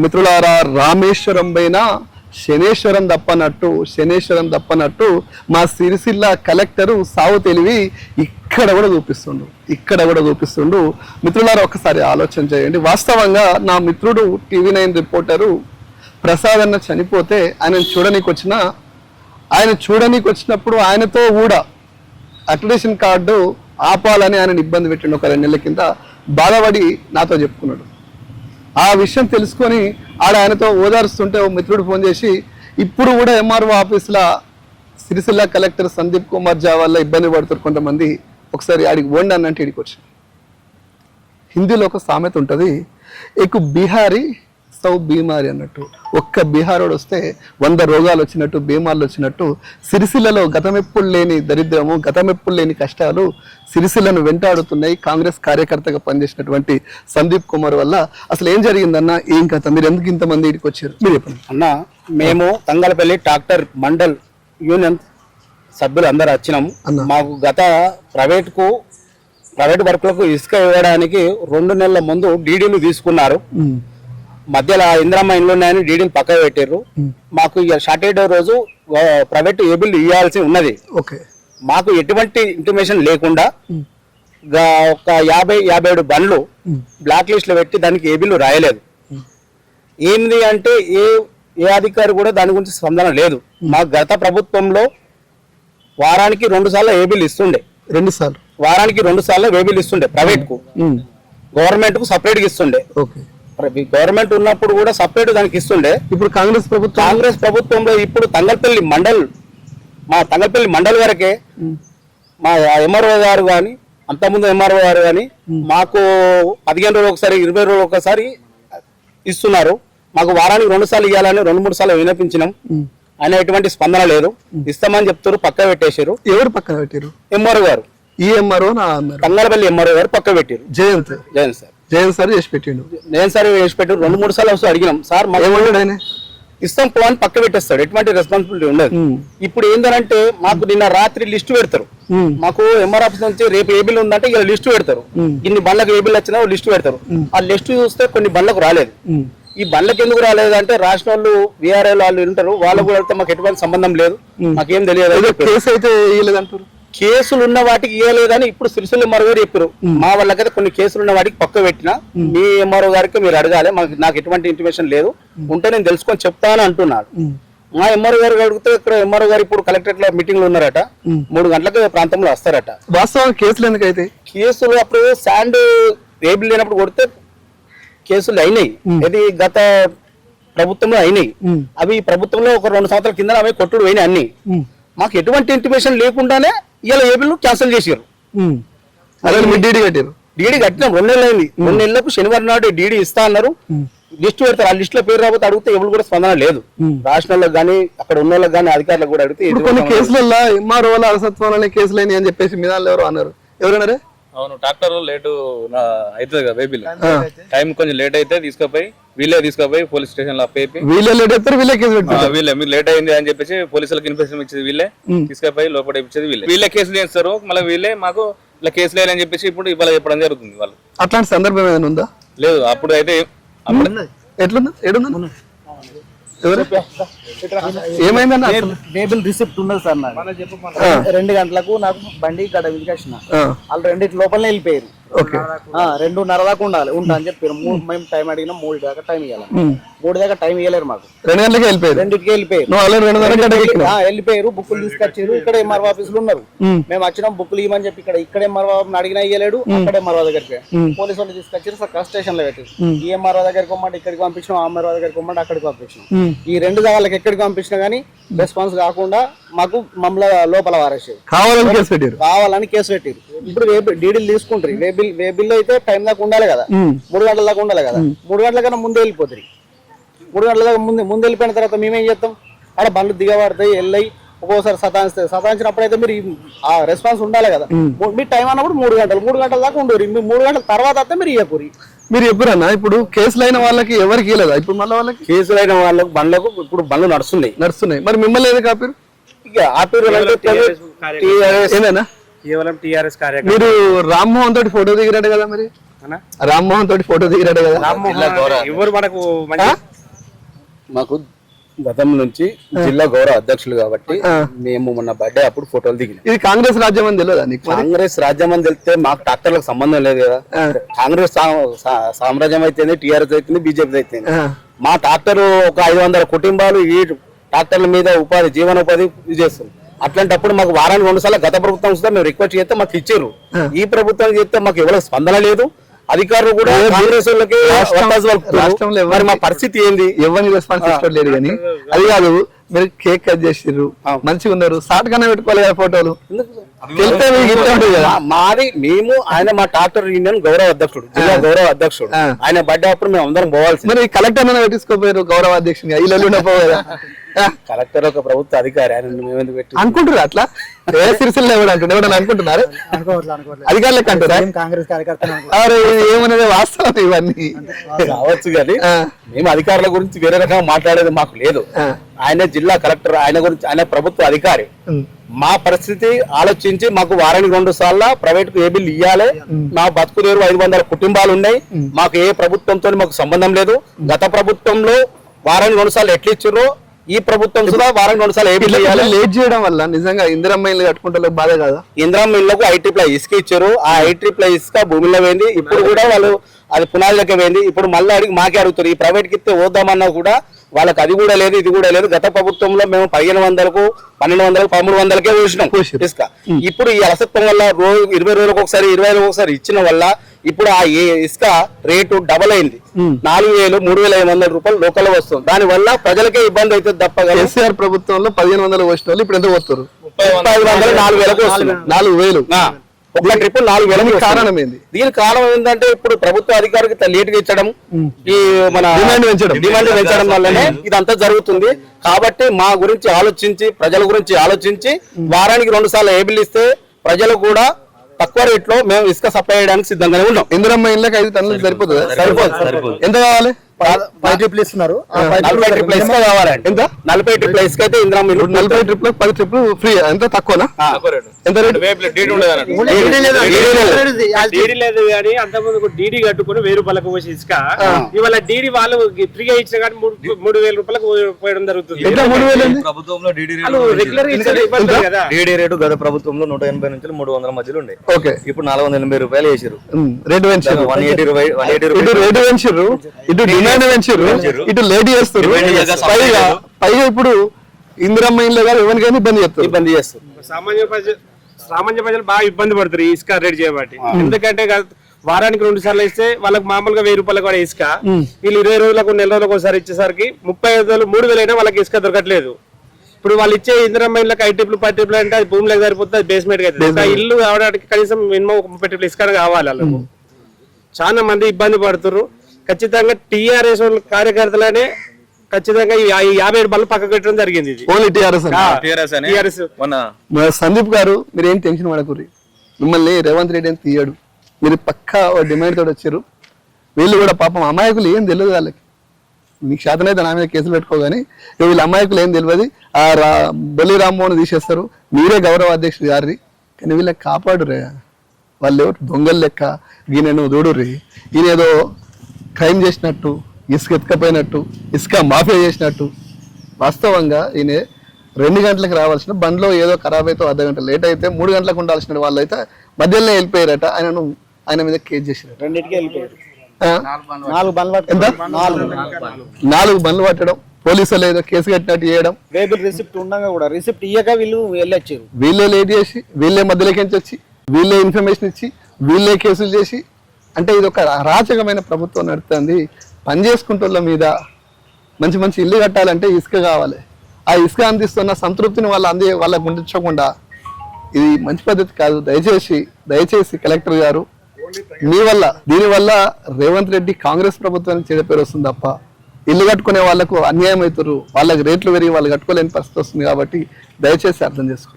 మిత్రులారా రామేశ్వరం పైన శనేశ్వరం తప్పనట్టు శనేశ్వరం తప్పనట్టు మా సిరిసిల్ల కలెక్టరు సావు తెలివి ఇక్కడ కూడా చూపిస్తుండు ఇక్కడ కూడా చూపిస్తుండు. మిత్రులారా ఒకసారి ఆలోచన చేయండి. వాస్తవంగా నా మిత్రుడు టీవీ నైన్ రిపోర్టరు ప్రసాద్ అన్న చనిపోతే ఆయన చూడనీకి వచ్చిన ఆయన చూడనీకి వచ్చినప్పుడు ఆయనతో కూడా అక్రిడేషన్ కార్డు ఆపాలని ఆయన ఇబ్బంది పెట్టిండు ఒక రెండు నెలల కింద. బాధపడి నాతో చెప్పుకున్నాడు. ఆ విషయం తెలుసుకొని ఆడ ఆయనతో ఓదారుస్తుంటే ఓ మిత్రుడు ఫోన్ చేసి ఇప్పుడు కూడా ఎంఆర్ఓ ఆఫీస్లో సిరిసిల్ల కలెక్టర్ సందీప్ కుమార్ జా వల్ల ఇబ్బంది పడుతున్నారు కొంతమంది. ఒకసారి ఆడికి వండి అన్నంటే ఇడికి వచ్చి హిందీలో ఒక సామెత ఉంటుంది ఎకు బీహారీ సౌ బీమారి అన్నట్టు. ఒక్క బీహారోడు వస్తే వంద రోగాలు వచ్చినట్టు బీమార్లు వచ్చినట్టు సిరిసిల్లలో గతమెప్పుడు లేని దరిద్రము గతమెప్పుడు లేని కష్టాలు సిరిసిల్లను వెంటాడుతున్నాయి. కాంగ్రెస్ కార్యకర్తగా పనిచేసినటువంటి సందీప్ కుమార్ వల్ల అసలు ఏం జరిగిందన్న ఏం కథ? మీరు ఎందుకు ఇంతమంది ఇడికి వచ్చారు? మీరు చెప్పండి. అన్న మేము తంగలపల్లి ట్రాక్టర్ మండల్ యూనియన్ సభ్యులు అందరు వచ్చినాం అన్న. మాకు గత ప్రైవేట్కు ప్రైవేట్ వర్కులకు ఇసుక ఇవ్వడానికి రెండు నెలల ముందు డీడీలు తీసుకున్నారు. మధ్యలో ఇందిరమ్మ ఇండ్లు ఉన్నాయని డీడీలు పక్కన పెట్టారు మాకు ఇక షార్టేజ్ రోజు ప్రైవేట్ ఏబిల్ ఇవ్వాల్సి ఉన్నది. ఓకే. మాకు ఎటువంటి ఇంటిమేషన్ లేకుండా ఒక యాభై యాభై ఏడు బండ్లు బ్లాక్ లిస్ట్లో పెట్టి దానికి ఏ బిల్లు రాయలేదు ఏంది అంటే ఏ ఏ అధికారి కూడా దాని గురించి స్పందన లేదు. మా గత ప్రభుత్వంలో వారానికి రెండు సార్లు ఏ బిల్ ఇస్తుండే. రెండు సార్లు. వారానికి రెండు సార్లు ఏ బిల్ ఇస్తుండే ప్రైవేట్కు గవర్నమెంట్కు సపరేట్గా ఇస్తుండే. ఓకే. గవర్నమెంట్ ఉన్నప్పుడు కూడా సపరేట్ దానికి ఇస్తుండే. ఇప్పుడు కాంగ్రెస్ ప్రభుత్వం కాంగ్రెస్ ప్రభుత్వంలో ఇప్పుడు తంగల్పల్లి మండల్ మా తంగల్పల్లి మండల్ వరకే మా ఎంఆర్ఓ గారు కానీ అంతకుముందు ఎంఆర్ఓ గారు కానీ మాకు పదిహేను రోజులు ఒకసారి ఇరవై రోజులు ఒకసారి ఇస్తున్నారు. మాకు వారానికి రెండు సార్లు ఇవ్వాలని రెండు మూడు సార్లు వినిపించినాం. ఆయన ఎటువంటి స్పందన లేదు. ఇస్తామని చెప్తారు పక్క పెట్టేశారు. ఎవరు పక్కన పెట్టారు? ఎంఆర్ఓ గారు. ఈ ఎంఆర్ఓ తంగలపల్లి ఎంఆర్ఓ గారు పక్క పెట్టారు. జయంత్. జగన్ సార్. జయంత్ సార్ చేసి పెట్టిండు. నేను సార్ వేసి పెట్టారు రెండు మూడు సార్లు వస్తూ అడిగినాం. సార్ ఏమన్నాడు ఆయన? ఇస్తాం పో అని పక్క పెట్టేస్తాడు. ఎటువంటి రెస్పాన్సిబిలిటీ ఉండదు. ఇప్పుడు ఏంటంటే మాకు నిన్న రాత్రి లిస్ట్ పెడతారు. మాకు ఎంఆర్ ఆఫీస్ నుంచి రేపు ఏ బిల్ ఉందంటే ఇలా లిస్ట్ పెడతారు. ఇన్ని బండ్లకు ఏ బిల్ వచ్చినా లిస్ట్ పెడతారు. ఆ లిస్ట్ చూస్తే కొన్ని బండ్లకు రాలేదు. ఈ బండ్లకు ఎందుకు రాలేదు అంటే రాసిన వాళ్ళు విఆర్ఎల్ వాళ్ళు ఉంటారు. వాళ్ళకు కూడా వెళ్తే మాకు ఎటువంటి సంబంధం లేదు. మాకేం తెలియదు. కేసు అయితే కేసులు ఉన్న వాటికి ఇవ్వలేదని ఇప్పుడు సిరిసిల్ల ఎంఆర్ఓ గారు చెప్పారు మా వాళ్ళకైతే కొన్ని కేసులు ఉన్న వాటికి పక్క పెట్టినా మీ ఎంఆర్ఓ గారికి మీరు అడగాలి. మాకు నాకు ఎటువంటి ఇన్ఫర్మేషన్ లేదు. ఉంటే నేను తెలుసుకొని చెప్తాను అంటున్నాడు మా ఎంఆర్ఓ గారు అడిగితే ఇక్కడ ఎంఆర్ఓ గారు ఇప్పుడు కలెక్టరేట్లో మీటింగ్లో ఉన్నారట మూడు గంటలకు ప్రాంతంలో వస్తారట. వాస్తవం కేసులు ఎందుకైతే కేసులు అప్పుడు శాండ్ రేబుల్ లేనప్పుడు కొడితే కేసులు అయినాయి. ఇది గత ప్రభుత్వంలో అయినాయి. అవి ప్రభుత్వంలో ఒక రెండు సంవత్సరాల కింద అవి కొట్టుడు పోయినాయి అన్ని. మాకు ఎటువంటి ఇంటిమేషన్ లేకుండానే ఇలా ఏబిల్ క్యాన్సిల్ చేసారు. అదే మీరు డీడీ కట్టారు డీడీ కట్టినాం రెండు నెలలు అయింది రెండు నెలలకు శనివారం నాడు డీడీ ఇస్తా అన్నారు. లిస్ట్ పెడతారు. ఆ లిస్ట్లో పేరు రాబోతే అడిగితే ఎవరు కూడా స్పందన లేదు. రాష్ట్ర వాళ్ళకి కానీ అక్కడ ఉన్న వాళ్ళకి కానీ అధికారులకు కూడా అడిగితే కొన్ని కేసులలో ఎంఆర్ఓల అలసత్వాలనే కేసులని అని చెప్పేసి మీద ఎవరు అన్నారు. ఎవరన్నారే? అవును ట్రాక్టర్ లేటు అవుతుంది కదా బేబీలు టైం కొంచెం లేట్ అయితే తీసుకుపోయి వీళ్ళే తీసుకుపోయి పోలీస్ స్టేషన్లో అప్పేపి వీళ్ళే లేట్ ఎత్తారు వీళ్ళే కేసు వీళ్ళే మీరు లేట్ అయింది అని చెప్పేసి పోలీసులకు ఇన్ఫర్మేషన్ ఇచ్చేది వీళ్ళే. తీసుకుపోయి లోపల ఇచ్చేది వీళ్ళే. వీళ్ళే కేసులు చేస్తారు మళ్ళీ వీళ్ళే మాకు ఇలా కేసులు వేయాలని చెప్పేసి ఇప్పుడు ఇవాళ చెప్పడం జరుగుతుంది వాళ్ళు. అట్లాంటి సందర్భం ఏమైనా ఉందా? లేదు అప్పుడు అయితే ఎట్లుందా? ఎవరు? ఏమైందన్న? టేబుల్ రిసిప్ట్ ఉన్నది సార్ నాకు రెండు గంటలకు నాకు బండి ఇక్కడ వినికేసిన ఆ, వాళ్ళు రెండింటి లోపలనే వెళ్ళిపోయారు. రెండున్నర దాకా ఉండాలి. ఉంటా అని చెప్పారు. మూడు మేము టైం అడిగినా మూడు దాకా టైం ఇవ్వాలి. మూడు దాకా టైం ఇవ్వలేరు మాకు. రెండు గంటలకే వెళ్ళిపోయారు? రెండింటికి వెళ్ళిపోయారు. వెళ్ళిపోయారు. బుక్కులు తీసుకొచ్చారు. ఇక్కడ ఎంఆర్ఓ ఆఫీసులు ఉన్నారు. మేము వచ్చినాం బుక్కులు ఇవ్వమని చెప్పి ఇక్కడ ఇక్కడ ఎంఆర్ఓ అడిగినా ఇవ్వలేడు అక్కడ ఎంఆర్ఓ దగ్గరికి పోలీసు వాళ్ళు తీసుకొచ్చారు సార్ స్టేషన్లో పెట్టారు. ఈ ఎంఆర్ఓ దగ్గరికి పోమంటే ఇక్కడికి పంపించినాం ఆ ఎంఆర్ఓ దగ్గరికి పోమంటే అక్కడికి పంపించినాం. ఈ రెండు వాళ్ళకి ఎక్కడికి పంపించినా కానీ రెస్పాన్స్ కాకుండా మాకు మమ్మల్ని లోపల వారేసారు. కావాలని కేసు పెట్టారు. కావాలని కేసు పెట్టారు. ఇప్పుడు డీడీలు తీసుకుంటారు. బిల్ బిల్ అయితే టైం దాకా ఉండాలి కదా. మూడు గంటల దాకా ఉండాలి కదా. మూడు గంటల కన్నా ముందే వెళ్ళిపోతారు మూడు గంటల దాకా ముందు ముందు వెళ్ళిపోయిన తర్వాత మేమేం చేస్తాం? ఆడ బండ్లు దిగబడతాయి వెళ్ళాయి ఒక్కోసారి సతాయిస్తాయి. సతాయించినప్పుడు అయితే మీరు ఆ రెస్పాన్స్ ఉండాలి కదా. మూ- టైం అన్నప్పుడు మూడు గంటలు మూడు గంటల దాకా ఉండరు. మీ మూడు గంటల తర్వాత అయితే మీరు ఇయ్యకూరి. మీరు ఎప్పుడన్నా ఇప్పుడు కేసులు అయిన వాళ్ళకి ఎవరికి ఇవ్వలేదా ఇప్పుడు మళ్ళీ వాళ్ళకి? కేసులైన వాళ్ళకు బండ్లకు ఇప్పుడు బండ్లు నడుస్తున్నాయి. నడుస్తున్నాయి. మరి మిమ్మల్ని ఏది కాపారు ఇక ఆపేరు ఏదైనా కేవలం టిఆర్ఎస్ కార్యక్రమం మీరు రామ్మోహన్ తోటి ఫోటో దిగినట్టు కదా మరి? రామ్మోహన్ తోటి ఫోటో దిగిరాడు కదా? ఎవరు మనకు మాకు గతం నుంచి జిల్లా గౌరవ అధ్యక్షులు కాబట్టి మేము మొన్న బర్త్డే అప్పుడు ఫోటోలు దిగినాం. ఇది కాంగ్రెస్ రాజ్యం అని తెలియదా నీకు మరి? కాంగ్రెస్ రాజ్యం అని తెలిస్తే మాకు ట్రాక్టర్లకు సంబంధం లేదు కదా. కాంగ్రెస్ సామ్రాజ్యం అయితేనే టీఆర్ఎస్ అయితేనే బీజేపీ అయితేనే. మా ట్రాక్టర్ ఒక ఐదు వందల కుటుంబాలు ఈ ట్రాక్టర్ల మీద ఉపాధి జీవనోపాధి ఇది చేస్తుంది. అట్లాంటప్పుడు మాకు వారానికి రెండు సార్లు గత ప్రభుత్వం వస్తే మేము రిక్వెస్ట్ చేస్తే మాకు ఇచ్చారు. ఈ ప్రభుత్వం చేస్తే మాకు ఎవరికి స్పందన లేదు. అధికారులు కూడా కాంగ్రెస్ వాళ్ళకి. రాష్ట్రంలో మరి మా పరిస్థితి ఏంది? ఎవరిని రెస్పాన్స్ ఇష్టలేదు కానీ. అది కాదు మీరు కేక్ కట్ చేసిర్రు మంచిగా ఉన్నారు షార్ట్ గానే పెట్టుకోవాలి కదా ఫోటోలు. మాది మేము ఆయన మా ట్రాక్టర్ యూనియన్ గౌరవ అధ్యక్షుడు జిల్లా గౌరవ అధ్యక్షుడు. ఆయన బర్త్డే అప్పుడు మేము అందరం పోవాల్సింది. మరి కలెక్టర్ పెట్టించుకోపోయారు గౌరవ ఉండకపోవు కదా ఆ, కలెక్టర్ ఒక ప్రభుత్వ అధికారి ఆయన మేము ఎందుకు పెట్టి అనుకుంటారు అట్లా? ఏ సిరిసిల్ల ఎవడు అనుకుంటున్నారు? అధికారులకు అంటారా? కాంగ్రెస్ కార్యకర్త అరే ఇది ఏమనేది వాస్తవం ఇవన్నీ? కావచ్చు కానీ. మేము అధికారుల గురించి వేరే రకంగా మాట్లాడేది మాకు లేదు. ఆయన జిల్లా కలెక్టర్ ఆయన గురించి ఆయన ప్రభుత్వ అధికారి. మా పరిస్థితి ఆలోచించి మాకు వారానికి రెండు సార్లు ప్రైవేట్కు ఏ బిల్లు ఇవ్వాలి మా బతుకుదేరు ఐదు వందల కుటుంబాలు ఉన్నాయి. మాకు ఏ ప్రభుత్వంతో మాకు సంబంధం లేదు. గత ప్రభుత్వంలో వారానికి రెండు సార్లు ఎట్లా ఇచ్చారో ఈ ప్రభుత్వం కూడా వారానికి రెండు సార్లు ఏ బిల్లు ఇట్లా ఇవ్వాలి లేట్ చేయడం వల్ల నిజంగా ఇందిరమ్మ ఇల్లు కట్టుకుంటే బాధ కదా? ఇంద్రం ఇళ్ళకు ఐటీ ప్లై ఇసుక ఇచ్చారు. ఆ ఐటీ ప్లై ఇసుక భూమిలో పోయింది. ఇప్పుడు కూడా వాళ్ళు అది పునాదులకి పోయింది. ఇప్పుడు మళ్ళీ అడిగి మాకే అడుగుతారు. ఈ ప్రైవేట్కి ఇస్తే వద్దామన్నా కూడా వాళ్ళకి అది కూడా లేదు ఇది కూడా లేదు. గత ప్రభుత్వంలో మేము పదిహేను వందలకు పన్నెండు వందలకు పదమూడు వందలకే పోసిర్రు. ఇసుక. ఇప్పుడు ఈ అలసత్వం వల్ల రోజు ఇరవై రోజులకు ఒకసారి ఇరవై రోజులకు ఒకసారి ఇచ్చిన వల్ల ఇప్పుడు ఆ ఏ- ఇసుక రేటు డబల్ అయింది. నాలుగు వేలు మూడు వేల ఐదు వందల రూపాయలు లోకల్ వస్తుంది. దాని వల్ల ప్రజలకే ఇబ్బంది అవుతుంది తప్ప కానీ కేసీఆర్ ప్రభుత్వంలో పదిహేను వందలు వచ్చిన వాళ్ళు ఇప్పుడు ఎంత వందలు. నాలుగు వేలకు నాలుగు వేలు. ఆ, ఒక్క ట్రిప్ నాలుగు వస్తుంది. కారణం ఏంది? దీనికి కారణం ఏంటంటే ఇప్పుడు ప్రభుత్వ అధికారికి లేట్గా ఇచ్చడం ఈ మన డిమాండ్ పెంచడం. డిమాండ్ పెంచడం వల్లనే ఇదంతా జరుగుతుంది. కాబట్టి మా గురించి ఆలోచించి ప్రజల గురించి ఆలోచించి వారానికి రెండు సార్లు ఏ బిల్ ఇస్తే ప్రజలు కూడా తక్కువ రేట్లో మేము ఇసుక సప్లై చేయడానికి సిద్ధంగానే ఉన్నాం. ఇందిరమ్మ ఇళ్ళకి ఐదు టన్నులు సరిపోతుందా? సరిపోదు. ఎంత కావాలి? ఇస్తున్నారు నలభై ట్రిప్ల ఇసుక కావాలండి. ఎంత? నలభై ట్రిప్ల ఇసుక అయితే ఇందిరా మీరు నలభై ట్రిప్లు పది ట్రిప్లు ఫ్రీ ఎంత తక్కువనా? ఎంత రేటు? డీడీ ఉండదు అన్నట్టు. డీడీ లేదు. కానీ అంతకుముందు డీడీ కట్టుకుని వెయ్యి రూపాయలకు పోసి ఇసుక. ఇవాళ డీడీ వాళ్ళు ఫ్రీగా ఇచ్చిన కానీ మూడు వేల రూపాయలకు పో- పోయడం జరుగుతుంది. ఎంత? మూడు వేలు ఏంది? ప్రభుత్వంలో డీడీ వాళ్ళు రెగ్యులర్గా ఇచ్చేది ఇబ్బంది కదా. డీడీ రేటు గత ప్రభుత్వంలో నూట ఎనభై నుంచి మూడు వందల మధ్యలో ఉండే. ఓకే. ఇప్పుడు నాలుగు వందల ఎనభై రూపాయలు వేసారు రేటు పెంచారు వన్ ఎయిటీ వన్ రూపాయలు రేటు పెంచారు ఇటు డిమాండ్ పెంచారు. ఇటు లేట్ చేస్తారు. చేస్తారు. పైగా పైగా ఇప్పుడు ఇందిరమ్మ ఇల్లు గారు ఎవరికైనా ఇబ్బంది చెప్తారు ఇబ్బంది చేస్తారు. సామాన్య ప్రజలు సామాన్య ప్రజలు బాగా ఇబ్బంది పడతారు ఈ ఇసుక రేట్ చేయబట్టి. ఎందుకంటే వారానికి రెండు సార్లు ఇస్తే వాళ్ళకి మామూలుగా వెయ్యి రూపాయలు కూడా ఇసుక. వీళ్ళు ఇరవై రోజులకు నెల రోజులకు ఒకసారి ఇచ్చేసరికి ముప్పై ఐదు వేలు మూడు వేలు అయినా వాళ్ళకి ఇసుక దొరకట్లేదు. ఇప్పుడు వాళ్ళు ఇచ్చే ఇందిరమ్మ ఇళ్ళకి ఐదు ట్రిప్లు పది ట్రిప్లు అంటే అది భూమిలోకి సరిపోతుంది అది బేస్మెంట్ ఇంకా ఇల్లు కావడానికి కనీసం మినిమం ఒక ముప్పై ట్రిప్లు ఇసుక కావాలి వాళ్ళకు. చాలా మంది ఇబ్బంది పడుతున్నారు ఖచ్చితంగా టీఆర్ఎస్ కార్యకర్తలనే ఖచ్చితంగా యాభై ఏడు బళ్ళు పక్కకు పెట్టడం జరిగింది ఇది. ఓన్లీ టీఆర్ఎస్ టీఆర్ఎస్ సందీప్ గారు మీరు ఏం టెన్షన్ పడకూరి మిమ్మల్ని రేవంత్ రెడ్డి అని తీయడు. మీరు పక్కా డిమాండ్ తోటి వచ్చారు. వీళ్ళు కూడా పాపం అమాయకులు ఏం తెలియదు వాళ్ళకి. మీకు శాతనైతే నా మీద కేసులు పెట్టుకోగాని వీళ్ళ అమాయకులు ఏం తెలియదు. ఆ రా బొల్లి రామ్మోహన్ తీసేస్తారు. మీరే గౌరవ అధ్యక్షుడు గారి కానీ వీళ్ళకి కాపాడురే వాళ్ళు ఎవరు? దొంగలు లెక్క. ఈయనను దూడుర్రి ఈయన ఏదో క్రైమ్ చేసినట్టు ఇసుక ఎత్తుకపోయినట్టు ఇసుక మాఫియా చేసినట్టు. వాస్తవంగా ఈయన రెండు గంటలకు రావాల్సిన బండ్లో ఏదో ఖరాబ్ అయితే అర్ధ గంట లేట్ అయితే మూడు గంటలకు ఉండాల్సిన వాళ్ళు అయితే మధ్యలోనే వెళ్ళిపోయారట. ఆయనను ఆయన మీద కేసు చేసిరట రెండింటికి వెళ్ళిపోయారు. ఆ? నాలుగు బండ్లు ఎంత? నాలుగు నాలుగు బండ్లు. పట్టడం పోలీసులు ఏదో కేసు కట్టినట్టు చేయడం. వేబుల్ రిసిప్ట్ ఉండగా కూడా రిసిప్ట్ ఇయ్యక వీళ్ళు వెళ్ళొచ్చారు. వీళ్ళే లేట్ చేసి వీళ్ళే మధ్యలోకి వచ్చి వీళ్ళే ఇన్ఫర్మేషన్ ఇచ్చి వీళ్ళే కేసులు చేసి అంటే ఇది ఒక అరాచకమైన ప్రభుత్వం నడుస్తుంది పనిచేసుకుంటున్న మీద మంచి మంచి ఇల్లు కట్టాలంటే ఇసుక కావాలి. ఆ ఇసుక అందిస్తున్న సంతృప్తిని వాళ్ళు అంది వాళ్ళకు ఉండించకుండా ఇది మంచి పద్ధతి కాదు. దయచేసి దయచేసి కలెక్టర్ గారు మీ వల్ల దీనివల్ల రేవంత్ రెడ్డి కాంగ్రెస్ ప్రభుత్వానికి చెడు పేరు వస్తుంది తప్ప ఇల్లు కట్టుకునే వాళ్ళకు అన్యాయం అవుతారు వాళ్ళకి రేట్లు పెరిగి వాళ్ళు కట్టుకోలేని పరిస్థితి వస్తుంది కాబట్టి దయచేసి అర్థం చేసుకోండి.